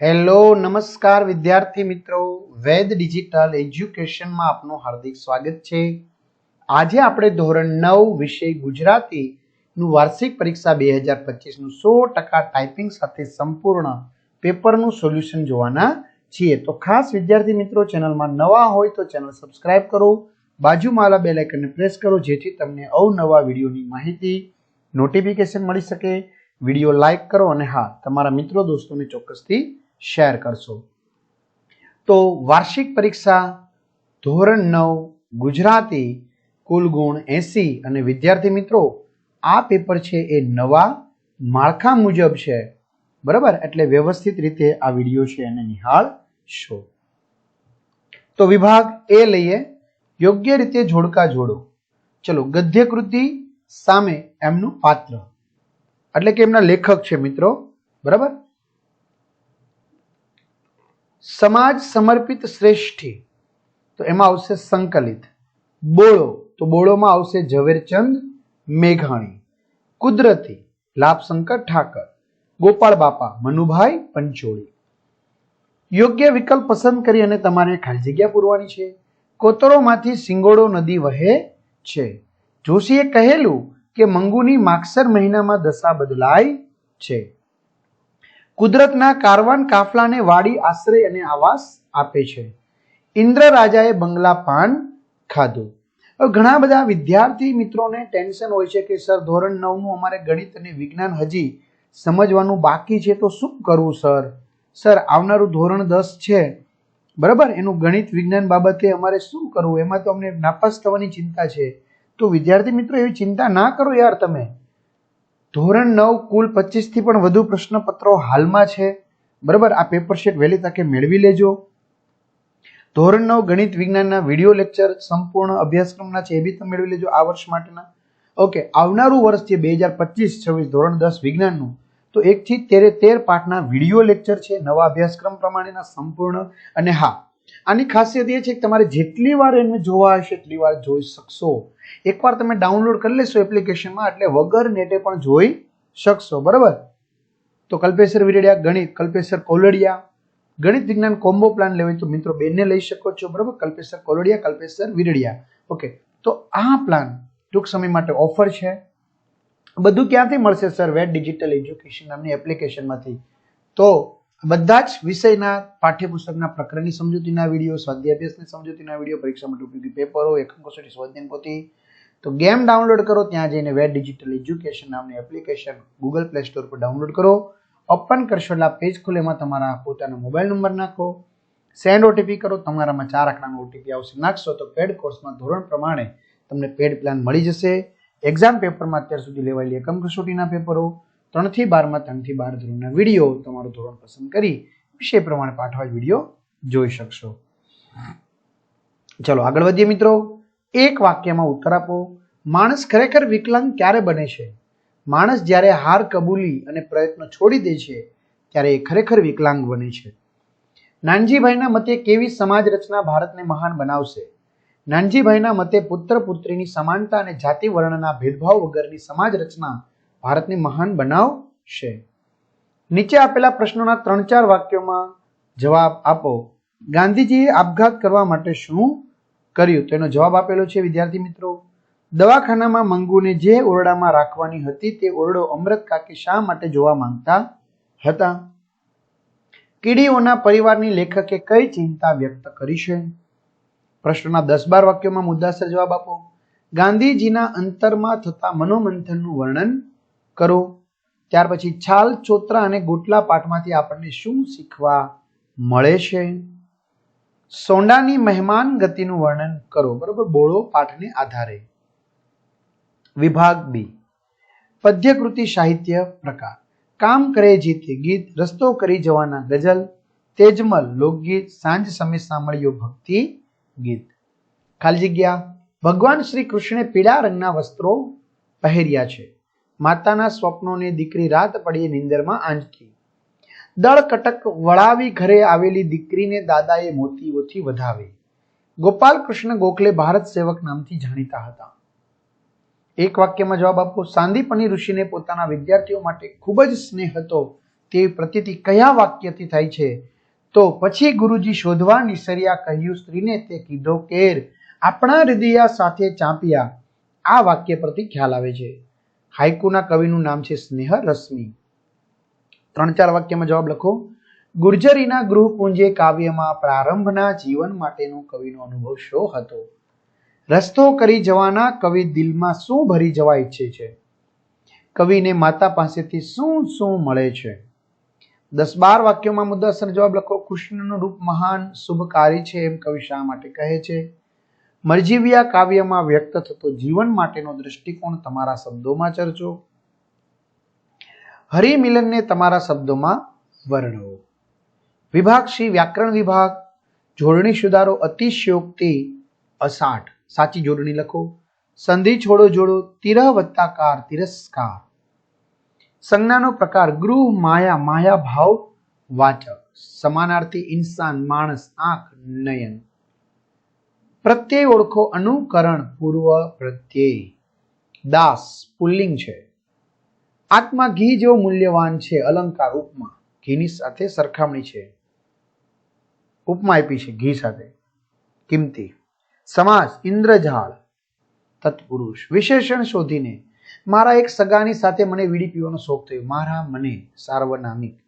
Hello, નમસ્કાર વિદ્યાર્થી મિત્રો. વેદ ડિજિટલ એજ્યુકેશનમાં આપનું હાર્દિક સ્વાગત છે. આજે આપણે ધોરણ નવ વિષય ગુજરાતીનું વાર્ષિક પરીક્ષા બે હજાર પચીસનું સો ટકા ટાઈપિંગ સાથે સંપૂર્ણ પેપરનું સોલ્યુશન જોવાના છીએ. તો ખાસ વિદ્યાર્થી મિત્રો, ચેનલમાં નવા હોય તો ચેનલ સબસ્ક્રાઇબ કરો. બાજુમાં આવેલા બેલ આઇકનને પ્રેસ કરો, જેથી તમને અવનવા વિડીયોની માહિતી, નોટિફિકેશન મળી શકે. વીડિયો લાઈક કરો અને હા, તમારા મિત્રો, દોસ્તોને ચોક્કસથી શેર કરશો. તો વાર્ષિક પરીક્ષા ધોરણ નવ, ગુજરાતી, કુલ ગુણ એસી અને વિદ્યાર્થી મિત્રો, આ પેપર છે એ નવા માળખા મુજબ છે. બરાબર? એટલે વ્યવસ્થિત રીતે આ વીડિયો છે એને નિહાળશો તો વિભાગ એ લઈએ. યોગ્ય રીતે જોડકા જોડો. ચલો ગદ્ય કૃતિ સામે એમનું પાત્ર. એટલે કે એમના લેખક છે મિત્રો. બરાબર? સમાજ સમર્પિત શ્રેષ્ઠી. તો એમાં આવશે સંકલિત. બોળો, તો બોળોમાં આવશે ઝવેરચંદ મેઘાણી. કુદરતી, લાભશંકર ઠાકર. ગોપાળ બાપા, મનુભાઈ પંચોળી. યોગ્ય વિકલ્પ પસંદ કરી અને તમારે ખાલી જગ્યા પૂરવાની છે. કોતરોમાંથી સિંગોડો નદી વહે છે. જોશીએ કહેલું કે મંગુની માગસર મહિનામાં દશા બદલાય છે. કુદરતના કારવાન કાફલાને વાડી આશ્રય અને આવાસ આપે છે. ઇન્દ્ર રાજાએ બંગલા પાન ખાધું. ઘણા બધા વિદ્યાર્થી મિત્રોને ટેન્શન હોય છે કે, સર, ધોરણ નવનું અમારે ગણિત અને વિજ્ઞાન હજી સમજવાનું બાકી છે, તો શું કરવું, સર? સર, આવનારું ધોરણ દસ છે. બરાબર? એનું ગણિત વિજ્ઞાન બાબતે અમારે શું કરવું? એમાં તો અમને નાપાસ થવાની ચિંતા છે. તો વિદ્યાર્થી મિત્રો, એવી ચિંતા ના કરો યાર તમે. ધોરણ નવ, કુલ પચીસથી પણ વધુ પ્રશ્નપત્રો હાલમાં છે. બરાબર? આ પેપર શીટ વહેલી તકે મેળવી લેજો. ધોરણ નવ, ગણિત વિજ્ઞાનના વીડિયો લેક્ચર સંપૂર્ણ અભ્યાસક્રમના છે, એ બી તમે મેળવી લેજો આ વર્ષ માટેના. ઓકે આવનારું વર્ષ છે બે હજાર પચીસ, છવ્વીસ, ધોરણ દસ વિજ્ઞાનનું, તો એકથી તેરે, તેર પાઠના વીડિયો લેક્ચર છે, નવા અભ્યાસક્રમ પ્રમાણેના સંપૂર્ણ. અને હા આની ખાસિયત એ છે કે તમારે જેટલી વાર એને જોવા હશે, એટલી વાર જોઈ શકશો. એકવાર તમે ડાઉનલોડ કરી લેશો એપ્લિકેશનમાં, એટલે વગર નેટે પણ જોઈ શકશો, બરાબર? તો કલ્પેશ્વર વિરડિયા, ગણિત કલ્પેશ્વર કોલડિયા. ગણિત વિજ્ઞાન કોમ્બો પ્લાન લેવાય તો મિત્રો બેનને લઈ શકો છો, બરાબર? કલ્પેશ્વર કોલડિયા કલ્પેશ્વર વિરડિયા. ઓકે, તો આ પ્લાન ટૂંક સમય માટે ઓફર છે. બધું ક્યાંથી મળશે, સર? વેટ ડિજિટલ એજ્યુકેશન નામની એપ્લિકેશનમાંથી. તો બધા જ વિષયના પાઠ્યપુસ્તકના પ્રકરણની સમજૂતીના વીડિયો સ્વાધ્યાય અભ્યાસની સમજૂતીના વીડિયો, પરીક્ષા માટે ઉપયોગી પેપરો એકમ કસોટી સ્વાધ્યાયન પોથી. તો ગેમ ડાઉનલોડ કરો, ત્યાં જઈને વેબ ડિજિટલ એજ્યુકેશન નામની એપ્લિકેશન ગૂગલ પ્લે સ્ટોર પર ડાઉનલોડ કરો. ઓપન કરશો એટલે પેજ ખુલે, એમાં તમારા પોતાનો મોબાઈલ નંબર નાખો. સેન્ડ ઓટીપી કરો, તમારામાં ચાર આંકડાનો ઓટીપી આવશે. નાખશો તો પેડ કોર્સમાં ધોરણ પ્રમાણે તમને પેડ પ્લાન મળી જશે. એક્ઝામ પેપરમાં અત્યાર સુધી લેવાયેલી એકમ કસોટીના પેપરો ત્રણથી બારમાં, ત્રણથી બાર ધોરણના વીડિયો તમારું ધોરણ પસંદ કરી વિષય પ્રમાણે પાઠવા વીડિયો જોઈ શકશો. ચલો આગળ વધીએ મિત્રો. એક વાક્યમાં ઉત્તર આપો. માણસ ખરેખર વિકલાંગ ક્યારે બને છે? માણસ જ્યારે હાર કબૂલી અને પ્રયત્ન છોડી દે છે, ત્યારે એ ખરેખર વિકલાંગ બને છે. નાનજીભાઈના મતે કેવી સમાજ રચના ભારતને મહાન બનાવશે? નાનજીભાઈના મતે પુત્ર પુત્રીની સમાનતા અને જાતિ વર્ણના ભેદભાવ વગરની સમાજ રચના ભારતને મહાન બનાવશે. નીચે આપેલા પ્રશ્નોના ત્રણ ચાર વાક્યોમાં જવાબ આપો. ગાંધીજીએ આપઘાત કરવા માટે શું કર્યું? તેનો જવાબ આપેલો છે, વિદ્યાર્થી મિત્રો. દવાખાનામાં મંગુને જે ઓરડામાં રાખવાની હતી તે ઓરડો અમૃત કાકી શા માટે જોવા માંગતા હતા? કીડીઓના પરિવારની લેખકે કઈ ચિંતા વ્યક્ત કરી છે? પ્રશ્નના દસ બાર વાક્યોમાં મુદ્દાસર જવાબ આપો. ગાંધીજીના અંતરમાં થતા મનોમંથનનું વર્ણન કરો? ત્યાર પછી છાલ, ચોતરા અને ગોટલા પાઠમાંથી આપણને શું શીખવા મળે છે? સોંડાની મહેમાન ગતિનું વર્ણન કરો. બરોબર? બોળો પાઠને આધારે. વિભાગ બી. પદ્યકૃતિ સાહિત્ય પ્રકાર. કામ કરે જીતે ગીત, રસ્તો કરી જવાના ગઝલ, તેજમલ, લોકગીત, સાંજ સમય સાંભળ્યો ભક્તિ ગીત. ખાલી જગ્યા. ભગવાન શ્રી કૃષ્ણે પીળા રંગના વસ્ત્રો પહેર્યા છે. માતાના સ્વપ્નોને દીકરી રાત પડી નિંદરમાં આંચકી. દળ કટક વળાવી ઘરે આવેલી દીકરીને દાદાએ મોતીઓથી વધાવી. ગોપાલ કૃષ્ણ ગોખલે ભારત સેવક નામથી જાણીતા હતા. એક વાક્યમાં જવાબ આપો સાંદીપની ઋષિને પોતાના વિદ્યાર્થીઓ માટે ખૂબ જ સ્નેહ હતો તેવી પ્રતીતિ કયા વાક્યથી થાય છે? તો પછી ગુરુજી શોધવા નિસર્યા કહ્યું, સ્ત્રીને તે કીધો, કેર, આપણા હૃદયા સાથે ચાંપ્યા. આ વાક્ય પરથી ખ્યાલ આવે છે. હાઈકુના કવિનું નામ છે સ્નેહ રશ્મિ ત્રણ ચાર વાક્યમાં જવાબ લખો. ગુર્જરીના ગૃહપુંજે કાવ્યમાં પ્રારંભના જીવન માટેનો કવિનો અનુભવ શો હતો? રસ્તો કરી જવાના કવિ દિલમાં શું ભરી જવા ઈચ્છે છે? કવિને માતા પાસેથી શું શું મળે છે? દસ બાર વાક્યોમાં મુદ્દાસર જવાબ લખો. કૃષ્ણનું રૂપ મહાન, શુભકારી છે એમ કવિ શા માટે કહે છે? મરજીવિયા કાવ્યમાં વ્યક્ત થતો જીવન માટેનો દૃષ્ટિકોણ તમારા શબ્દોમાં ચર્ચો. હરિમિલનને તમારા શબ્દોમાં વર્ણવો. વિભાગ શ્રી વ્યાકરણ વિભાગ, જોડણી સુધારો અતિશયોક્તિ અસાઠ. સાચી જોડણી લખો. સંધિ છોડો જોડો, તિરહ વત્તાકાર, તિરસ્કાર. સંજ્ઞાનો પ્રકાર, ગૃહ, માયા માયા ભાવ, વાચક. સમાનાર્થી ઇન્સાન, માણસ, આંખ, નયન. પ્રત્યય ઓળખો અનુકરણ પૂર્વ પ્રત્યય. દાસ, પુલ્લિંગ છે. આત્મા ઘી જેવો મૂલ્યવાન છે, અલંકાર, ઉપમા. ઘીની સાથે સરખામણી છે. ઉપમા આપી છે, ઘી સાથે. કિંમતી. સમાસ, ઇન્દ્રજાળ. તત્પુરુષ. વિશેષણ શોધીને, મારા એક સગાની સાથે મને વીડી પીવાનો શોખ થયો. મારા મને, સાર્વનામિક.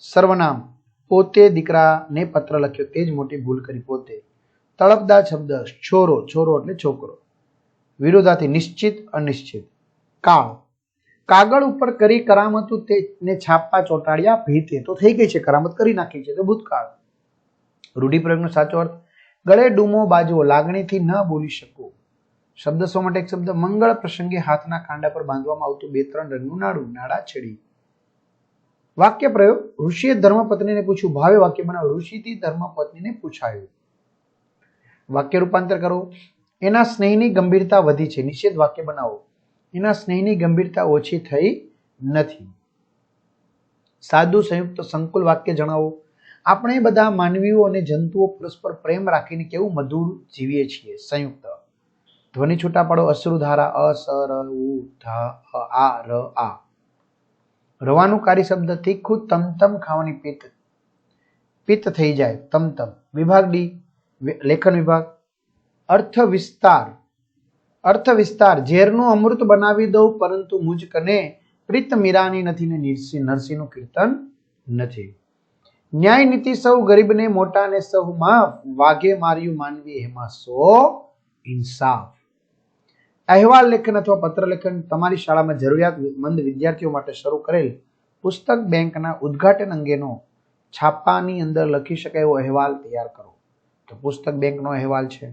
સર્વનામ. પોતે દીકરાને પત્ર લખ્યો. તે જ મોટી ભૂલ કરી પોતે. તળપદાર શબ્દ છોરો છોરો એટલે છોકરો. વિરોધાથી નિશ્ચિત, અનિશ્ચિત. કાળ કાગળ ઉપર કરી કરામતું તેને છાપા ચોંટાડ્યા ભીતે. તો થઈ ગઈ છે કરામત, કરી નાખી છે તો ભૂતકાળ. રૂઢિપ્રયોગનો સાચો અર્થ, ગળે ડૂમો બાજવો લાગણીથી ન બોલી શકો. શબ્દ સો માટે એક શબ્દ, મંગળ પ્રસંગે હાથના કાંડા પર બાંધવામાં આવતું બે ત્રણ રંગનું નાડું, નાડા છેડી. વાક્ય પ્રયોગ ઋષિએ ધર્મપત્નીને પૂછ્યું, ભાવે વાક્ય બનાવ્યું ઋષિથી ધર્મપત્નીને પૂછાયું. વાક્ય રૂપાંતર કરો. એના સ્નેહની ગંભીરતા વધી છે. નિષેધ વાક્ય બનાવો. એના સ્નેહની ગંભીરતા ઓછી થઈ નથી. સાદું, સંયુક્ત, સંકુલ વાક્ય જણાવો. આપણે બધા માનવીઓ અને જંતુઓ પરસ્પર પ્રેમ રાખીને કેવું મધુર જીવીએ છીએ? સંયુક્ત. ધ્વનિ છૂટા પાડો. અશ્રુધારા અ સ ર, ઉ, ધ આ, ર, આ. રવાનું કાર્ય શબ્દ તીખું તમતમ ખાવાની પિત્ત પિત્ત થઈ જાય. તમતમ. વિભાગ ડી. લેખન વિભાગ. અર્થ વિસ્તાર અર્થ વિસ્તાર ઝેરનું અમૃત બનાવી દઉં, પરંતુ મુજ કને પ્રીત મીરાની નથી ને નિરસિંહ નરસિંહનું કીર્તન નથી. ન્યાય નીતિ સૌ ગરીબને મોટાને સૌ માફ. વાઘે માર્યું માનવી એમાં સો ઇન્સાફ. અહેવાલ લેખન અથવા પત્ર લેખન તમારી શાળામાં જરૂરિયાતમંદ વિદ્યાર્થીઓ માટે શરૂ કરેલ પુસ્તક બેંકના ઉદ્ઘાટન અંગેનો છાપાની અંદર લખી શકાય એવો અહેવાલ તૈયાર કરો. તો પુસ્તક બેંકનો અહેવાલ છે.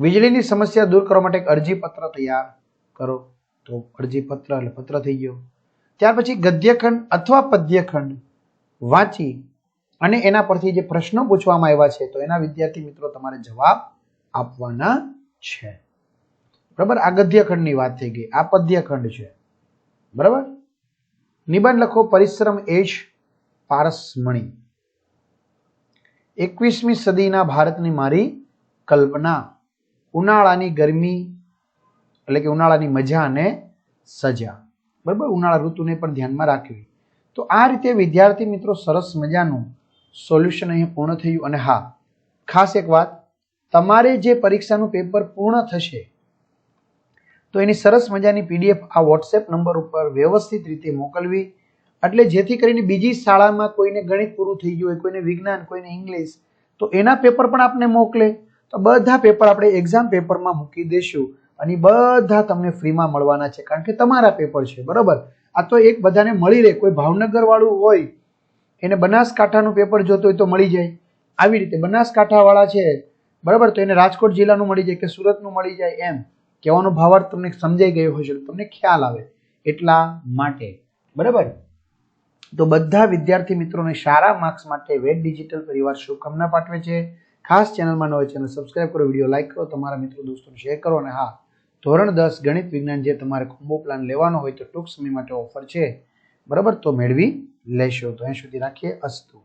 વીજળીની સમસ્યા દૂર કરવા માટે એક અરજીપત્ર તૈયાર કરો. તો અરજીપત્ર એટલે પત્ર થઈ ગયો. ત્યાર પછી ગદ્યખંડ અથવા પદ્યખંડ વાંચી અને એના પરથી જે પ્રશ્નો પૂછવામાં આવ્યા છે, તો એના વિદ્યાર્થી મિત્રો તમારે જવાબ આપવાના છે. બરાબર? આ ગદ્યખંડની વાત થઈ ગઈ. આ પદ્યખંડ છે. બરાબર? નિબંધ લખો, પરિશ્રમ એશ પારસમણી. એકવીસમી સદીના ભારતની મારી કલ્પના. ઉનાળાની ગરમી, એટલે કે ઉનાળાની મજા અને સજા. બરાબર? ઉનાળા ઋતુને પણ ધ્યાનમાં રાખવી. તો આ રીતે વિદ્યાર્થી મિત્રો સરસ મજાનું સોલ્યુશન અહીં પૂર્ણ થયું અને હા, ખાસ એક વાત, તમારે જે પરીક્ષાનું પેપર પૂર્ણ થશે, તો એની સરસ મજાની પીડીએફ આ વોટ્સએપ નંબર ઉપર વ્યવસ્થિત રીતે મોકલવી એટલે જેથી કરીને બીજી શાળામાં કોઈને ગણિત પૂરું થઈ ગયું હોય, કોઈને વિજ્ઞાન, કોઈને ઇંગ્લિશ, તો એના પેપર પણ આપને મોકલે. તો બધા પેપર આપણે એક્ઝામ પેપરમાં મૂકી દઈશું અને બધા તમને ફ્રીમાં મળવાના છે, કારણ કે તમારા પેપર છે, બરોબર? આ તો એક બધાને મળી રહે. કોઈ ભાવનગર વાળું હોય, એને બનાસકાંઠાનું પેપર જોતું હોય તો મળી જાય. આવી રીતે બનાસકાંઠાવાળા છે, બરાબર? તો એને રાજકોટ જિલ્લાનું મળી જાય કે સુરતનું મળી જાય એમ. કહેવાનો ભાવાર્થ તમને સમજાઈ ગયો હશે તમને ખ્યાલ આવે એટલા માટે. બરાબર? તો બધા વિદ્યાર્થી મિત્રોને સારા માર્ક્સ માટે વેટ ડિજિટલ પરિવાર શુભકામના પાઠવે છે. ખાસ ચેનલમાં ન હોય ચેનલ સબસ્ક્રાઇબ કરો વીડિયો લાઇક કરો, તમારા મિત્રો દોસ્તોને શેર કરો અને હા, ધોરણ દસ ગણિત વિજ્ઞાન જે તમારે કોમ્બો પ્લાન લેવાનો હોય તો ટૂંક સમય માટે ઓફર છે. બરાબર? તો મેળવી લેશો. તો અહીં સુધી રાખીએ. અસ્તુ.